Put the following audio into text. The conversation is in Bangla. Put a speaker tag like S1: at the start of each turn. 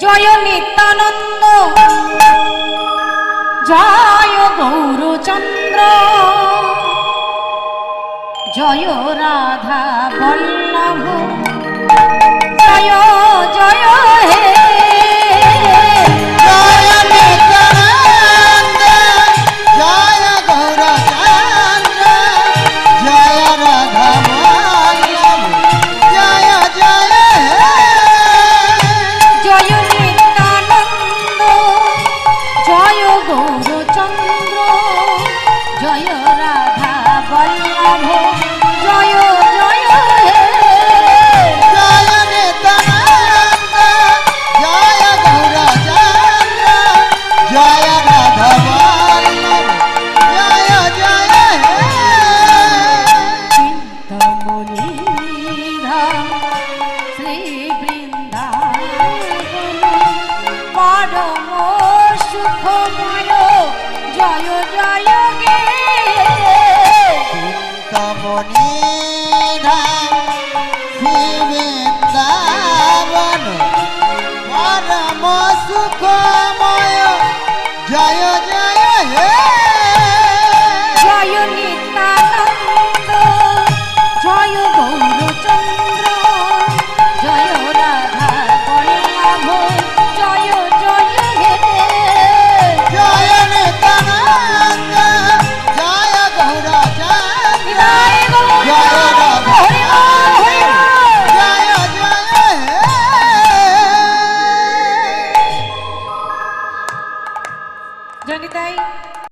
S1: জয় নিত্যানন্দ। জয় গৌরচন্দ্র। জয় রাধা বল্লভ। জয় মণিধা
S2: জনিতাই